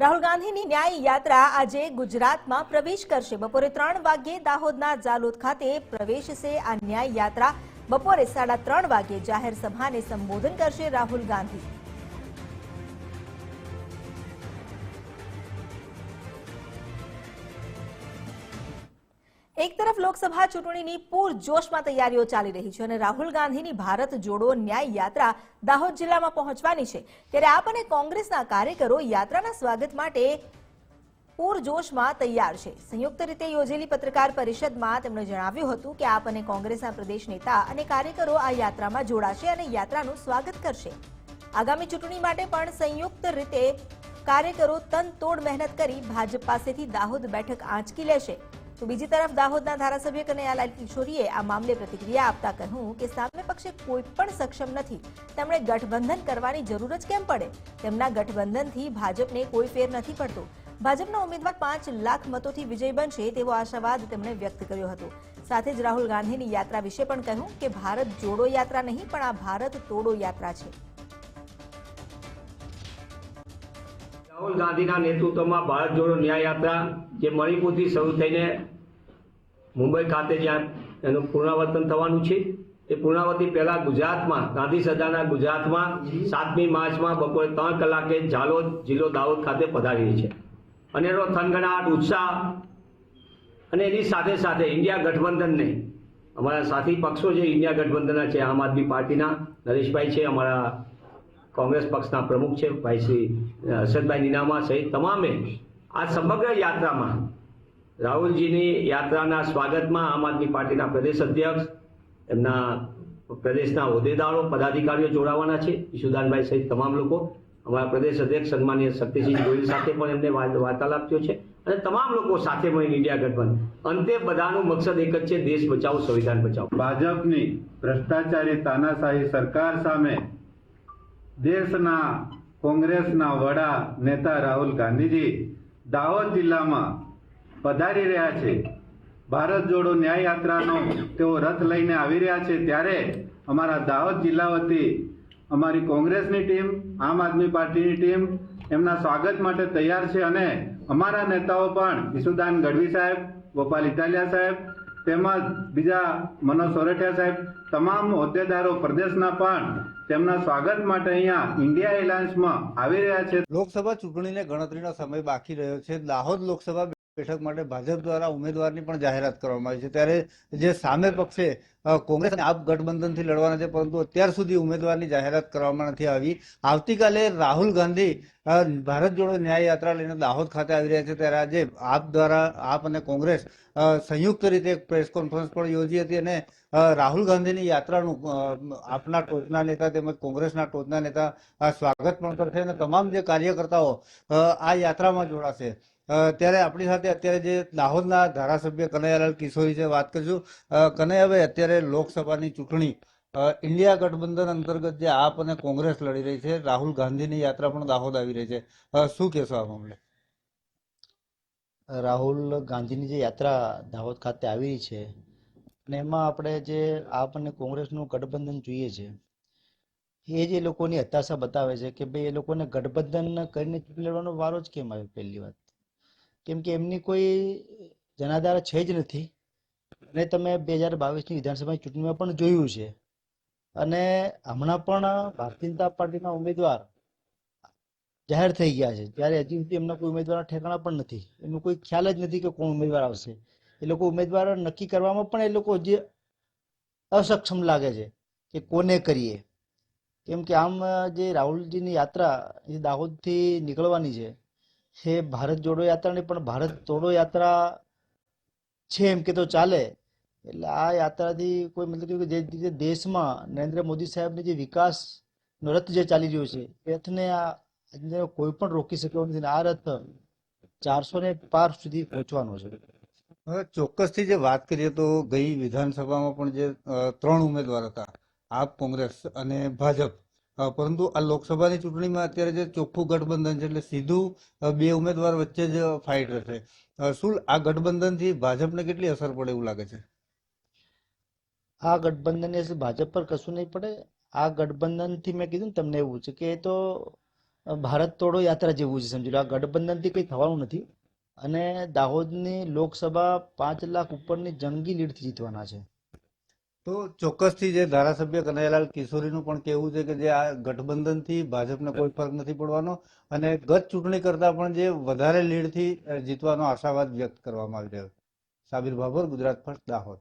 રાહુલ ગાંધીની ન્યાય યાત્રા આજે ગુજરાતમાં પ્રવેશ કરશે. બપોરે ત્રણ વાગ્યે દાહોદના જાલોદ ખાતે પ્રવેશશે આ ન્યાય યાત્રા. બપોરે સાડા ત્રણ વાગ્યે જાહેર સભાને સંબોધન કરશે રાહુલ ગાંધી. એક તરફ લોકસભા ચૂંટણીની પૂરજોશમાં તૈયારીઓ ચાલી રહી છે અને રાહુલ ગાંધીની ભારત જોડો ન્યાય યાત્રા દાહોદ જિલ્લામાં પહોંચવાની છે. ત્યારે આપ અને કોંગ્રેસના કાર્યકરો યાત્રાના સ્વાગત માટે પૂરજોશમાં તૈયાર છે. સંયુક્ત રીતે યોજેલી પત્રકાર પરિષદમાં તેમણે જણાવ્યું હતું કે આપ અને કોંગ્રેસના પ્રદેશ નેતા અને કાર્યકરો આ યાત્રામાં જોડાશે અને યાત્રાનું સ્વાગત કરશે. આગામી ચૂંટણી માટે પણ સંયુક્ત રીતે કાર્યકરો તનતોડ મહેનત કરી ભાજપ પાસેથી દાહોદ બેઠક આંચકી લેશે. તો બીજી તરફ દાહોદના ધારાસભ્ય કનૈયાલાલ કિશોરીએ આ મામલે પ્રતિક્રિયા આપતા કહ્યું કે સામે પક્ષે કોઈ પણ સક્ષમ નથી. તેમણે ગઠબંધન કરવાની જરૂર જ કેમ પડે? તેમના ગઠબંધનથી ભાજપને કોઈ ફેર નથી પડતો. ભાજપના ઉમેદવાર પાંચ લાખ મતોથી વિજય બનશે તેવો આશાવાદ તેમણે વ્યક્ત કર્યો હતો. સાથે જ રાહુલ ગાંધીની યાત્રા વિશે પણ કહ્યું કે ભારત જોડો યાત્રા નહીં, પણ આ ભારત તોડો યાત્રા છે. રાહુલ ગાંધીના નેતૃત્વમાં ભારત જોડો ન્યાય યાત્રા જે મણિપુરથી શરૂ થઈને મુંબઈ ખાતે જ્યાં એનું પુનરાવર્તન થવાનું છે, એ પૂર્ણાવતી પહેલા ગુજરાતમાં, ગાંધી સદાના ગુજરાતમાં, સાતમી માર્ચમાં બપોરે ત્રણ કલાકે ઝાલોદ જિલ્લો દાહોદ ખાતે પધારી છે. અને એનો થનગણાટ, ઉત્સાહ અને એની સાથે સાથે ઇન્ડિયા ગઠબંધનને, અમારા સાથી પક્ષો જે ઇન્ડિયા ગઠબંધનના છે, આમ આદમી પાર્ટીના, નરેશભાઈ છે, અમારા કોંગ્રેસ પક્ષના પ્રમુખ છે, ભાઈ શ્રી હર્ષદભાઈ નીનામા સહિત તમામે આ સમગ્ર યાત્રામાં રાહુલજીની યાત્રાના સ્વાગતમાં આમ આદમી પાર્ટીના પ્રદેશ અધ્યક્ષ, એમના પ્રદેશના હોદ્દેદારો, પદાધિકારીઓ જોડાવાના છે. ઈશુદાનભાઈ સહિત તમામ લોકો. અમારા પ્રદેશ અધ્યક્ષ સન્માનીય શક્તિસિંહ ગોહિલ સાથે પણ એમને વાર્તાલાપ થયો છે. અને તમામ લોકો સાથે મળીને ઇન્ડિયા ગઠબંધન. અંતે બધાનું મકસદ એક જ છે, દેશ બચાવો, સંવિધાન બચાવો. ભાજપની ભ્રષ્ટાચારી તાનાશાહી સરકાર સામે દેશના કોંગ્રેસના વડા નેતા રાહુલ ગાંધીજી દાહોદ જિલ્લામાં પધારી રહ્યા છે. ભારત જોડો ન્યાય યાત્રાનો તેઓ રથ લઈને આવી રહ્યા છે ત્યારે અમારા દાહોદ જિલ્લા વતી અમારી કોંગ્રેસની ટીમ, આમ આદમી પાર્ટીની ટીમ એમના સ્વાગત માટે તૈયાર છે અને અમારા નેતાઓ પણ ઈસુદાન ગઢવી સાહેબ, ગોપાલ ઇટાલિયા સાહેબ તેમજ બીજા મનોજ સોરઠિયા સાહેબ તમામ હોદ્દેદારો પ્રદેશના પણ તેમના સ્વાગત માટે અહીંયા ઇન્ડિયા એલાયન્સમાં આવી રહ્યા છે. લોકસભા ચૂંટણીને ગણતરીનો સમય બાકી રહ્યો છે. દાહોદ લોકસભા બેઠક માટે ભાજપ દ્વારા ઉમેદવારની પણ જાહેરાત કરવામાં આવી છે. ત્યારે જે સામે પક્ષે કોંગ્રેસ અને આપ ગઠબંધનથી લડવાના છે, પરંતુ અત્યાર સુધી ઉમેદવારની જાહેરાત કરવામાં નથી આવી. આવતીકાલે રાહુલ ગાંધી ભારત જોડો ન્યાય યાત્રા લઈને દાહોદ ખાતે આવી રહ્યા છે. ત્યારે આજે આપ દ્વારા, આપ અને કોંગ્રેસ સંયુક્ત રીતે એક પ્રેસ કોન્ફરન્સ પણ યોજી હતી અને રાહુલ ગાંધીની યાત્રાનું આપના ટોચના નેતા તેમજ કોંગ્રેસના ટોચના નેતા સ્વાગત પણ કરશે. અને તમામ જે કાર્યકર્તાઓ આ યાત્રામાં જોડાશે. ત્યારે આપણી સાથે અત્યારે જે દાહોદના ધારાસભ્ય કનૈયાલાલ કિશોરી છે, વાત કરીશું. કનૈયાભાઈ અત્યારે લોકસભાની ચૂંટણી ઇન્ડિયા ગઠબંધન અંતર્ગત જે આપ અને કોંગ્રેસ લડી રહી છે, રાહુલ ગાંધીની યાત્રા પણ દાહોદ આવી રહી છે. શું કહેશો આ મામલે? રાહુલ ગાંધીની જે યાત્રા દાહોદ ખાતે આવી રહી છે, અને એમાં આપણે જે આપ અને કોંગ્રેસનું ગઠબંધન જોઈએ છે, એ જે લોકોની હતાશા બતાવે છે કે ભાઈ એ લોકોને ગઠબંધન કરીને ચૂંટણી લડવાનો વારો જ કેમ આવ્યો પહેલી વાત? કેમ કે એમની કોઈ જનાધાર છે જ નથી. અને તમે બે હજાર બાવીસની વિધાનસભાની ચૂંટણીમાં પણ જોયું છે. અને હમણાં પણ ભારતીય જનતા પાર્ટીના ઉમેદવાર જાહેર થઈ ગયા છે. ત્યારે હજી સુધી એમના કોઈ ઉમેદવારના ઠેકાણા પણ નથી. એનું કોઈ ખ્યાલ જ નથી કે કોણ ઉમેદવાર આવશે. એ લોકો ઉમેદવાર નક્કી કરવામાં પણ એ લોકો જે અસક્ષમ લાગે છે કે કોને કરીએ. કેમ કે આમ જે રાહુલજીની યાત્રા એ દાહોદથી નીકળવાની છે. એ ભારત જોડો યાત્રા નહીં, પણ ભારત તોડો યાત્રા છે એમ કે તો ચાલે. એટલે આ યાત્રાથી કોઈ મતલબ કે જે રીતે દેશમાં નરેન્દ્ર મોદી સાહેબની જે વિકાસનો રથ જે ચાલી રહ્યો છે રથને આ કોઈ પણ રોકી શક્યો નથી. આ રથ ચારસો ને પાર સુધી પહોંચવાનો છે. હવે ચોક્કસથી જે વાત કરીએ તો ગઈ વિધાનસભામાં પણ જે ત્રણ ઉમેદવાર હતા, આપ કોંગ્રેસ અને ભાજપ પરંતુ આ લોકસભાની ચૂંટણીમાં અત્યારે જે ચોખ્ખું ગઠબંધન છે એટલે સીધું બે ઉમેદવાર વચ્ચે જ ફાઇટ રહેશે. શું આ ગઠબંધનથી ભાજપને કેટલી અસર પડે એવું લાગે છે? આ ગઠબંધનની ભાજપ પર કશું નહીં પડે. આ ગઠબંધનથી મેં કીધું ને તમને એવું છે કે તો ભારત તોડો યાત્રા જેવું છે, સમજી લો. આ ગઠબંધનથી કંઈ થવાનું નથી. અને દાહોદની લોકસભા પાંચ લાખ ઉપરની જંગી લીડથી જીતવાના છે. તો ચોક્કસથી જે ધારાસભ્ય કનૈયાલાલ કિશોરીનું પણ કહેવું છે કે જે આ ગઠબંધનથી ભાજપને કોઈ ફરક નથી પડવાનો અને ગત ચૂંટણી કરતા પણ જે વધારે લીડથી જીતવાનો આશાવાદ વ્યક્ત કરવામાં આવી રહ્યો છે. સાબિર બાબર ગુજરાત ફર્સ્ટ, દાહોદ.